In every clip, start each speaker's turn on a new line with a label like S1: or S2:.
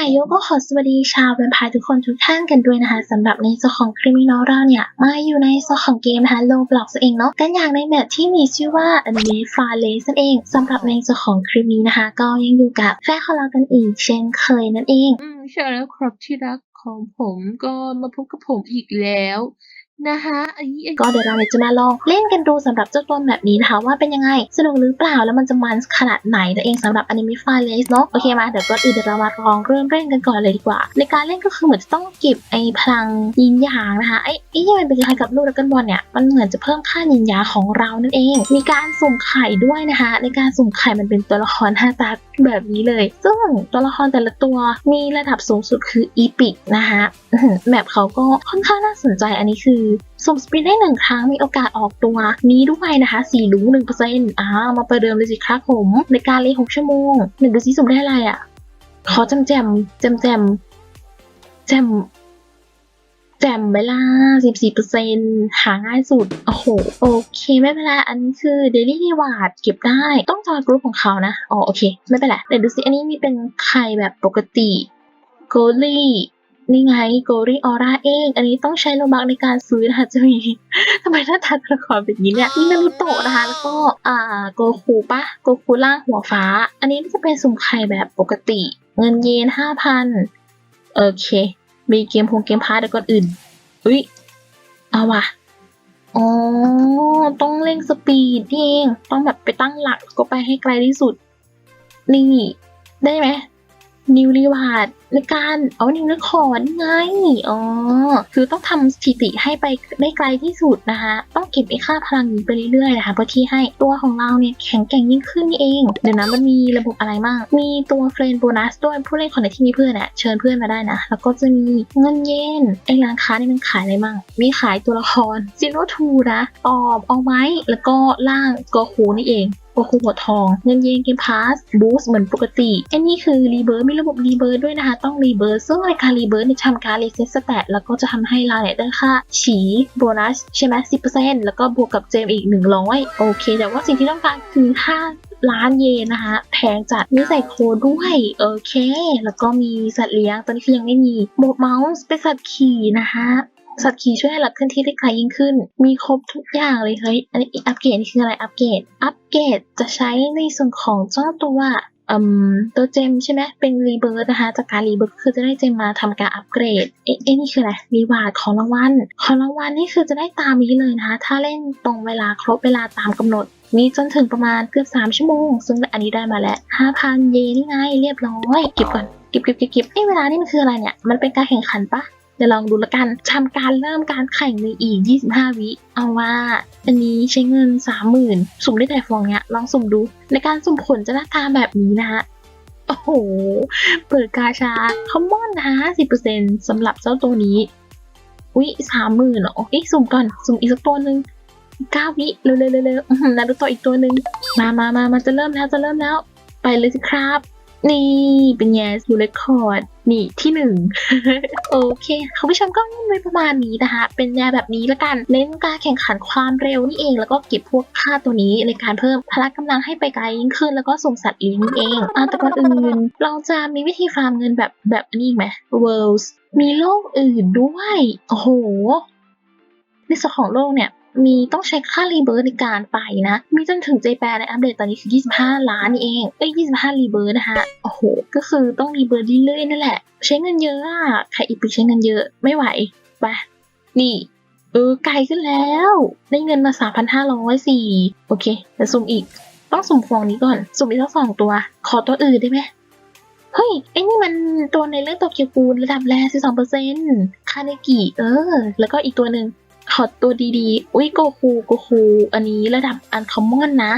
S1: ายโยก็ขอสวัสดีชาวแวมไพร์ทุกคนทุกท่านกันด้วยนะคะสำหรับในส่วนของคริมินอลเราเนี่ย มาอยู่ในส่วนของเกมนะคะโลบล็อกเองเนาะกันอย่างในแมปที่มีชื่อว่า Anime f a r l e นั่นเองสำหรับในส่วนของคริมีนะคะ ก็ยังอยู่กับแฟนของเรากันอีกเช่นเคยนั่นเอง
S2: อืมใช่แล้วครับที่รักของผมก็มาพบกับผมอีกแล้ว นะคะ
S1: ก็เดี๋ยวเราเนี่ยจะมาลองเล่นกันดูสำหรับเจ้าตัวแบบนี้นะคะว่าเป็นยังไง สนุกหรือเปล่าแล้วมันจะมันขนาดไหนนั่นเองสำหรับ Anime f i l e s เนาะโอเคมาเดี๋ยวก่อนอื่นเดี๋ยวเรามาลองเริ่มเล่นกันก่อนเลยดีกว่า ในการเล่นก็คือเหมือนจะต้องเก็บไอ้พลังยินยางนะคะไอ้ไอ้ที่มันเป็นคล้ายกับลูกดักกันบอลเนี่ยมันเหมือนจะเพิ่มค่ายินยาของเรานั่นเอง มีการสุ่มไข่ด้วยนะคะ ในการสุ่มไข่มันเป็นตัวละครหน้าตาแบบนี้เลย ซึ่งตัวละครแต่ละตัวมีระดับสูงสุดคืออีพิกนะคะแมปเขาก็ค่อนข้างน่าสนใจอันนี้คือสุ่มสปินได้หนึ่งครั้งมีโอกาสออกตัวนี้ด้วยนะคะสี่รู้หนึ่งเปอร์เซ็นต์อ่ามาประเดิมเลยสิครับผม ในการเล่นหกชั่วโมงหนึ่งดูซิสุ่มได้อะไรอะ ขอจำแจมแจมแจมแจมแจมเวลาสิบสี่เปอร์เซ็นหาง่ายสุด โอ้โห โอเค ไม่เป็นไร อันนี้คือ Daily Reward เก็บได้ ต้องจอยกรุ๊ปของเขานะ อ๋อ โอเค ไม่เป็นไร เดี๋ยวดูซิอันนี้มีเป็นใครแบบปกติ โกลี่ นี่ไงโกรี่ออร่าเองอันนี้ต้องใช้โลบักในการซื้อนะคะจะมีทำไมหน้าตาตัวละครเป็นนี้เนี่ยนี่นารุโตะนะคะแล้วก็อ่าโกคูปะโกคูล่างหัวฟ้า อันนี้จะเป็นสุ่มไข่แบบปกติ เงินเยนห้าพันโอเค มีเกมพงเกมพาร์ตก่อนอื่นอุ้ยเอาว่ะอ๋อต้องเร่งสปีดนี่เองต้องแบบไปตั้งหลักก็ไปให้ไกลที่สุด นี่ ได้ไหมนิวรีวาร์ด ในการเอานิวเรคคอร์ดไง อ๋อ คือต้องทำสถิติให้ไปได้ไกลที่สุดนะคะ ต้องเก็บไอ้ค่าพลังนี้ไปเรื่อยๆนะคะเพื่อที่ให้ตัวของเราเนี่ยแข็งแกร่งยิ่งขึ้นนี่เอง เดี๋ยวนะมันมีระบบอะไรบ้าง มีตัวเฟรนโบนัสด้วยผู้เล่นคนไหนที่มีเพื่อนเนี่ยเชิญเพื่อนมาได้นะ แล้วก็จะมีเงินเยนไอ้ร้านค้านี่มันขายอะไรบ้าง มีขายตัวละครซิโนทูนะตอบเอาไว้แล้วก็ล่างกอคูนี่เองโอ้โหหัวทอง เงินเยนเกมพาสบูสเหมือนปกติอันนี้คือรีเบิร์มีระบบรีเบิร์ด้วยนะคะต้องรีเบิร์สซึ่งในการรีเบิร์เนี่ยทำการรีเซ็ตสแตทแล้วก็จะทำให้เราเนี่ยได้ค่าฉีโบนัสใช่ไหมสิแล้วก็บวกกับเจมอีก 100 โอเค แต่ว่าสิ่งที่ต้องการคือค่าล้านเยนนะคะแพงจัดมีใส่โค้ด้วยโอเค แล้วก็มีสัตว์เลี้ยงตอนนี้คือยังไม่มีโบกเมาส์เป็นสัตว์ขี่นะคะสัตว์ขี่ช่วยให้เราเคลื่อนที่ได้ไกลยิ่งขึ้น มีครบทุกอย่างเลยเฮ้ยอันนี้อัปเกรดนี่คืออะไรอัปเกรดอัปเกรดจะใช้ในส่วนของเจ้าตัว ตัวเจมใช่ไหมเป็นรีเบิร์ตนะคะ จากการรีเบิร์ตคือจะได้เจมมาทำการอัปเกรด เอ๊ะนี่คืออะไรรีวาร์ดของรางวัล ของรางวัลนี่คือจะได้ตามนี้เลยนะคะ ถ้าเล่นตรงเวลาครบเวลาตามกำหนด มีจนถึงประมาณเกือบ 3 ชั่วโมง ซึ่งอันนี้ได้มาแล้ว 5,000 เยนนี่ไง เรียบร้อย เก็บก่อน เก็บเก็บเก็บเก็บไอ้เวลานี่มันคืออะไรเนี่ย มันเป็นการแข่งขันปะ เดี๋ยวลองดูละกันทำการเริ่มการแข่งในอีก 25 วิ เอาว่า อันนี้ใช้เงิน 30,000 สุ่มได้แต่ฟองเนี้ย ลองสุ่มดู ในการสุ่มผลจะหน้าตาแบบนี้นะฮะ โอ้โห เปิดกาชาคอมมอนนะ50%สำหรับเจ้าตัวนี้ อุ๊ย30,000เหรอเอ๊ะสุ่มก่อน สุ่มอีกสักตัวหนึ่ง9วิเร็วๆๆๆอื้อหือนารูโตะอีกตัวหนึ่งมามามามาจะเริ่มแล้วจะเริ่มแล้ว ไปเลยสิครับ นี่เป็นไงยูเรคคอร์ด นี่ที่หนึ่งโอเคคุณผู้ชมก็เล่นไว้ประมาณนี้นะคะ เป็นแนวแบบนี้ละกัน เน้นการแข่งขันความเร็วนี่เอง แล้วก็เก็บพวกค่าตัวนี้ในการเพิ่มพละกำลังให้ไปไกลยิ่งขึ้น แล้วก็ส่งสัตว์เลี้ยงเองอะแต่ก่อนอื่น เราจะมีวิธีฟาร์มเงินแบบแบบนี้ไหม Worlds มีโลกอื่นด้วย โอ้โห ในส่วนของโลกเนี่ย มีต้องใช้ค่ารีเบิร์ในการไปนะ มีจนถึงเจแปนในอัปเดตตอนนี้คือ 25 ล้านเองเอ้ย25 รีเบิร์นะคะโอ้โห ก็คือต้องรีเบิร์เรื่อยๆนั่นแหละ ใช้เงินเยอะอะใครอีกไปใช้เงินเยอะไม่ไหวไปนี่เออไกลขึ้นแล้ว ได้เงินมา 3,504 โอเคแต่สุ่มอีก ต้องสุ่มฟองนี้ก่อน สุ่มอีกสักสองตัว ขอตัวอื่นได้ไหมเฮ้ย ไอ้นี่มันตัวในเรื่องโตเกียวกูลระดับแรก12%คาเนกิเออ แล้วก็อีกตัวหนึ่ง ขอตัวดีๆ อุ้ยโกคูโกคูอันนี้ระดับอันคอมมอนนะ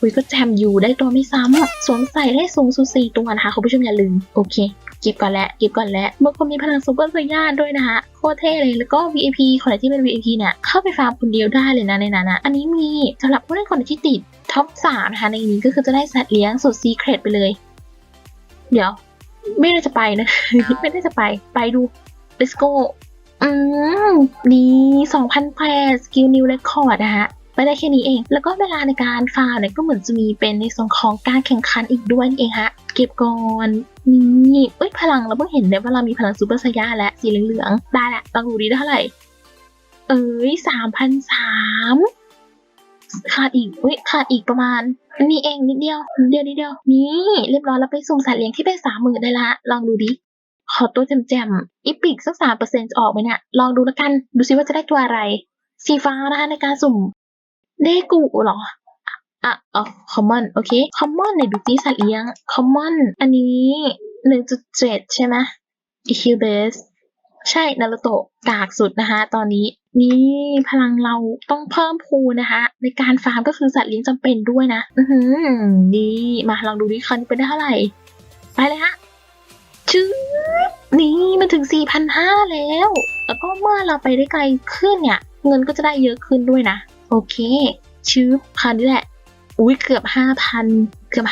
S1: อุ้ยก็แจมอยู่ได้ตัวไม่ซ้ำสวมใส่ได้สูงสุดสี่ตัวนะคะคุณผู้ชมอย่าลืม โอเคเก็บก่อนแล้วเก็บก่อนแล้วเมื่อคนมีพลังซูเปอร์ไซย่าด้วยนะคะโคตรเท่เลยแล้วก็ VIP คนไหนที่เป็น VIP เนี่ยเข้าไปฟาร์มคนเดียวได้เลยนะในนั้นนะอันนี้มีสำหรับผู้เล่นคนไหนที่ติดท็อปสามนะคะในนี้ก็คือจะได้สัตว์เลี้ยงสุดซีเครตไปเลย เดี๋ยว ไม่ได้จะไปนะ ไม่ได้จะไปไปดู let's go อืมดี2,000แพรสกิลนิวเรคคอร์ดนะคะไปได้แค่นี้เอง แล้วก็เวลาในการฟาร์มเนี่ยก็เหมือนจะมีเป็นในส่วนของการแข่งขันอีกด้วยเองฮะ เก็บก่อนนี่เอ้ยพลังเราเพิ่งเห็นเลยว่าเรามีพลังซูเปอร์ไซย่าและสีเหลืองๆ ได้ละลองดูดีเท่าไหร่ เอ้ยสามพันสามขาดอีกเอ้ยขาดอีกประมาณนี่เองนิดเดียวนิดเดียวนิดเดียว นี่ เรียบร้อยแล้วไปส่งสัตว์เลี้ยงที่เป็นสามหมื่นได้ละ ลองดูดิ ขอตัวแจมๆอีปิกสักสามเปอร์เซ็นต์จะออกไหมเนี่ย ลองดูแล้วกัน ดูซิว่าจะได้ตัวอะไร สีฟ้านะคะในการสุ่ม เดกูเหรอ อะอ๋อคอมมอน โอเค คอมมอนในดูซิสัตว์เลี้ยง คอมมอน อันนี้หนึ่งจุดเจ็ดใช่ไหมอีคิวเบสใช่ นารุโตะกากสุดนะคะ ตอนนี้ นี่พลังเราต้องเพิ่มพูนะคะ ในการฟาร์มก็คือสัตว์เลี้ยงจำเป็นด้วยนะ อือหือดีมาลองดูดิคันเป็นได้เท่าไหร่ ไปเลยฮะ ชื่อนี่มาถึง 4,500 แล้ว แล้วก็เมื่อเราไปได้ไกลขึ้นเนี่ย เงินก็จะได้เยอะขึ้นด้วยนะ โอเค ชื่อคันนี้แหละ อุ้ยเกือบ 5,000 เกือบ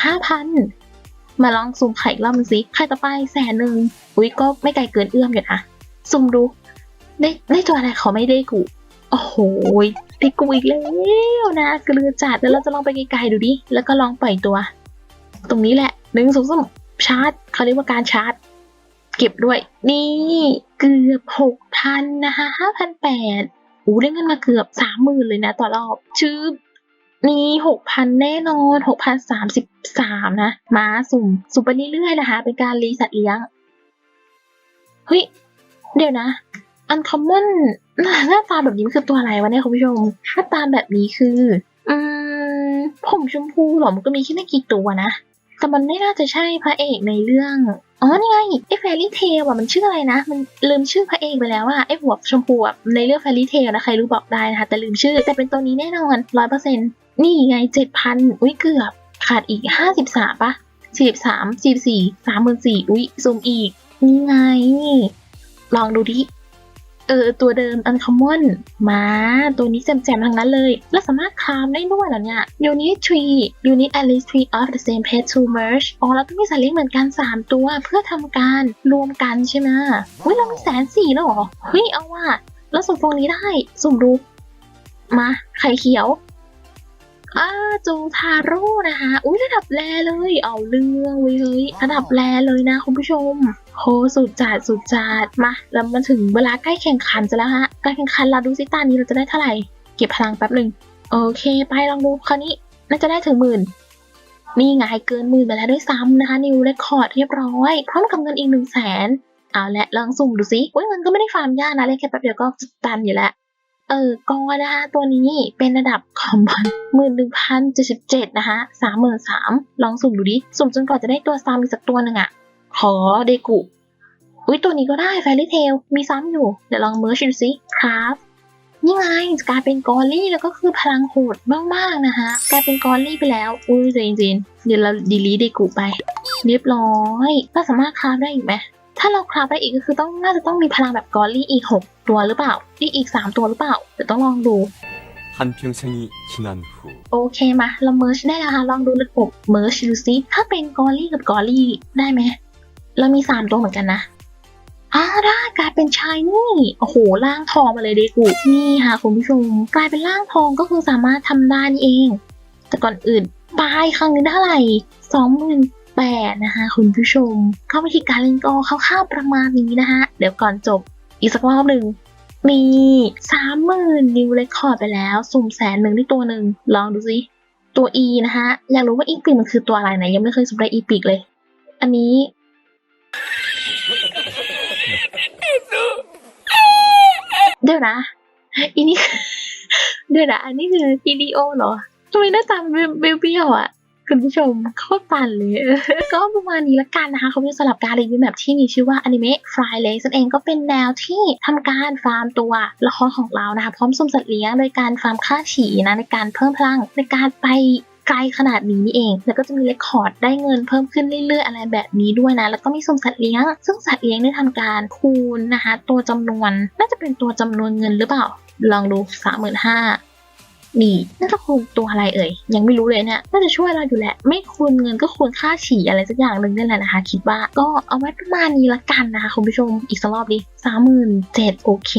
S1: 5,000 มาลองสุ่มไข่รอบนึงสิไข่ต่อไปแสนหนึ่งอุ้ยก็ไม่ไกลเกินเอื้อมอยู่นะสุ่มดู ได้ได้ตัวอะไรเขาไม่ได้กู โอ้โหได้กูอีกแล้วนะเกลือจัดแล้วเราจะลองไปไกลๆดูดิ แล้วก็ลองปล่อยตัว ตรงนี้แหละหนึ่งสองสาม ชาร์จเขาเรียกว่าการชาร์จ เก็บด้วย นี่เกือบหกพันนะคะห้าพันแปดอู้ได้เงินมาเกือบสามหมื่นเลยนะ ต่อรอบ ชื่อนี่หกพันแน่นอนหกพันสามสิบสามนะ มาสุ่ม สุ่มไปเรื่อยๆนะคะ เป็นการรีสัตว์เลี้ยง เฮ้ย เดี๋ยวนะอันคอมมอนหน้าตาแบบนี้คือตัวอะไรวะเนี่ยคุณผู้ชมหน้าตาแบบนี้คือ อืมผมชมพูหรอมันก็มีแค่ไม่กี่ตัวนะ แต่มันไม่น่าจะใช่พระเอกในเรื่อง อ๋อ นี่ไงไอ้แฟรี่เทลอะมันชื่ออะไรนะ มันลืมชื่อพระเอกไปแล้วอะไอ้หัวชมพูอะในเรื่องแฟรี่เทลนะใครรู้บอกได้นะคะ แต่ลืมชื่อ แต่เป็นตัวนี้แน่นอนร้อยเปอร์เซ็นต์นี่ไงเจ็ดพันอุ้ยเกือบ ขาดอีกห้าสิบสามปะสี่สิบสามสี่สี่สามหมื่นสี่อุ้ยซูมอีก นี่ไง ลองดูดิ เออตัวเดิม uncommon มาตัวนี้แจ่มๆทั้งนั้นเลย แล้วสามารถคลามได้ด้วยเหรอเนี่ย unit tree unit at least three of the same pet to merge อ๋อแล้วต้องมีสัตว์เลี้ยงเหมือนกัน 3 ตัวเพื่อทำการรวมกันใช่ไหมเฮ้ยเรามีแสนสี่แล้วหรอเฮ้ยเอาว่ะแล้วสุ่มฟองนี้ได้สุ่มดูมาไข่เขียวอ่าจูทาโร่นะคะ อุ้ยระดับแรเลย เอาเรื่องเว้ยเฮ้ยระดับแรเลยนะคุณผู้ชม โหสุดจัดสุดจัดมาแล้วมาถึงเวลาใกล้แข่งขันจะแล้วฮะใกล้แข่งขันเราดูซิตานี้เราจะได้เท่าไหร่ เก็บพลังแป๊บหนึ่งโอเค ไปลองดูคราวนี้น่าจะได้ถึงหมื่นนี่ไงเกินหมื่นไปแล้วด้วยซ้ำนะคะนิวเรคคอร์ดเรียบร้อยพร้อมกับเงินอีกหนึ่งแสนเอาละลองสุ่มดูซิเงินก็ไม่ได้ฟาร์มยากนะเล่นแค่แป๊บเดียวก็จะตันอยู่แล้วเออกอนะคะตัวนี้เป็นระดับคอมบอนหมื่นหนึ่งพันเจ็ดสิบเจ็ดนะคะสามหมื่นสามลองสุ่มดูดิ สุ่มจนกว่าจะได้ตัวซ้ำอีกสักตัวหนึ่งอะ ขอเดกุ อุ้ยตัวนี้ก็ได้แฟรี่เทลมีซ้ำอยู่ เดี๋ยวลองเมิร์ชดูสิครับนี่ไงกลายเป็นกอลลี่แล้วก็คือพลังโหดมากๆนะคะกลายเป็นกอลลี่ไปแล้ว อุ้ยจริงๆเดี๋ยวเราดีลีเดกุไป เรียบร้อยเราสามารถคราฟได้อีกไหมถ้าเราคราฟได้อีกก็คือต้องน่าจะต้องมีพลังแบบกอลลี่อีก 6 ตัวหรือเปล่าอีกอีก 3 ตัวหรือเปล่าเดี๋ยวต้องลองดู
S3: 한평생이 지난 후
S1: โอเคมาเราเมิร์ชได้แล้วค่ะลองดูระบบเมิร์ชดูซิถ้าเป็นกอลลี่กับกอลลี่ได้ไหม เรามี3ตัวเหมือนกันนะอ่าได้กลายเป็นชายนี่ โอ้โห ร่างทองมาเลยเดกูนี่ค่ะคุณผู้ชม กลายเป็นร่างทองก็คือสามารถทำได้นี่เอง แต่ก่อนอื่นปลายครั้งนี้เท่าไหร่สองหมื่นแปดนะคะคุณผู้ชม เข้าวิธีการเล่นก็คร่าวๆประมาณนี้นะคะ เดี๋ยวก่อนจบอีกสักรอบหนึ่งมีสามหมื่นนิวเรคคอร์ดไปแล้ว สุ่มแสนหนึ่งที่ตัวหนึ่งลองดูสิ ตัว E นะคะอยากรู้ว่าอีปีกมันคือตัวอะไรนะยังไม่เคยสุ่มได้อีปีกเลย อันนี้ เดี๋ยวนะอีนี่เดี๋ยวนะอันนี้คือวิดีโอเหรอทำไมหน้าตาเบี้ยวๆอะคุณผู้ชมโคตรปันเลยก็ประมาณนี้ละกันนะคะเขาเป็นสำหรับการรีวิวแบบที่มีชื่อว่าอนิเมะฟรายเลสนั่นเองก็เป็นแนวที่ทำการฟาร์มตัวละครของเรานะคะ พร้อมสุมสัตว์เลี้ยงโดยการฟาร์มค่าฉี่นะในการเพิ่มพลังในการไป ไกลขนาดนี้นี่เอง แล้วก็จะมีเรคคอร์ดได้เงินเพิ่มขึ้นเรื่อยๆ อะไรแบบนี้ด้วยนะ แล้วก็มีสุ่มสัตว์เลี้ยง ซึ่งสัตว์เลี้ยงได้ทำการคูณนะคะ ตัวจำนวน น่าจะเป็นตัวจำนวนเงินหรือเปล่า ลองดูสามหมื่นห้า นี่น่าจะคูณตัวอะไรเอ่ย ยังไม่รู้เลยเนี่ยน่าจะช่วยเราอยู่แหละ ไม่คูณเงินก็คูณค่าฉี่อะไรสักอย่างหนึ่งนี่แหละนะคะ คิดว่าก็เอาไว้ประมาณนี้ละกันนะคะคุณผู้ชมอีกสักรอบดิสามหมื่นเจ็ดโอเค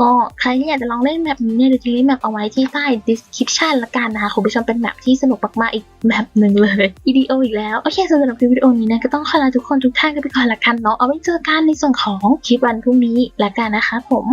S1: ก็ใครที่อยากจะลองเล่นแบบนี้เนี่ยเดี๋ยวจะลิงก์แบบเอาไว้ที่ใต้ description ละกันนะคะคุณผู้ชมเป็นแบบที่สนุกมากๆอีกแบบหนึ่งเลยวิดีโออีกแล้ว โอเคสำหรับคลิปวิดีโอนี้นะก็ต้องขอลาทุกคนทุกท่านกันไปก่อนละกันเนาะเอาไว้เจอกันในส่วนของคลิปวันพรุ่งนี้ละกันนะคะผม